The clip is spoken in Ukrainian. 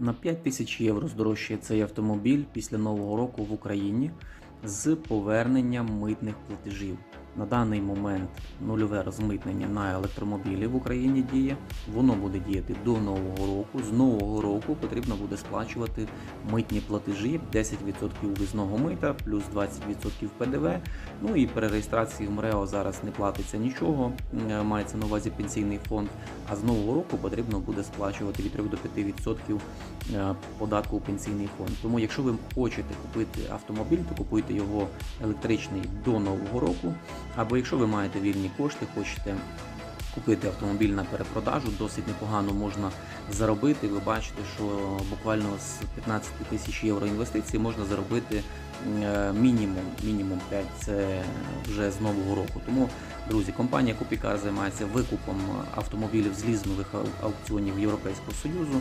На 5 тисяч євро здорожчає цей автомобіль після нового року в Україні з поверненням митних платежів. На даний момент нульове розмитнення на електромобілі в Україні діє. Воно буде діяти до нового року. З нового року потрібно буде сплачувати митні платежі 10% ввізного мита, плюс 20% ПДВ. Ну і при реєстрації в МРЕО зараз не платиться нічого. е, Мається на увазі пенсійний фонд. А з нового року потрібно буде сплачувати від 3 до 5% е, податку у пенсійний фонд. Тому, якщо ви хочете купити автомобіль, то купуйте його електричний до нового року. Або якщо ви маєте вільні кошти, хочете купити автомобіль на перепродажу, досить непогано можна заробити. Ви бачите, що буквально з 15 тисяч євро інвестицій можна заробити е, мінімум, мінімум 5 це вже з нового року. Тому, друзі, компанія Купікар займається викупом автомобілів з лізнових аукціонів Європейського Союзу.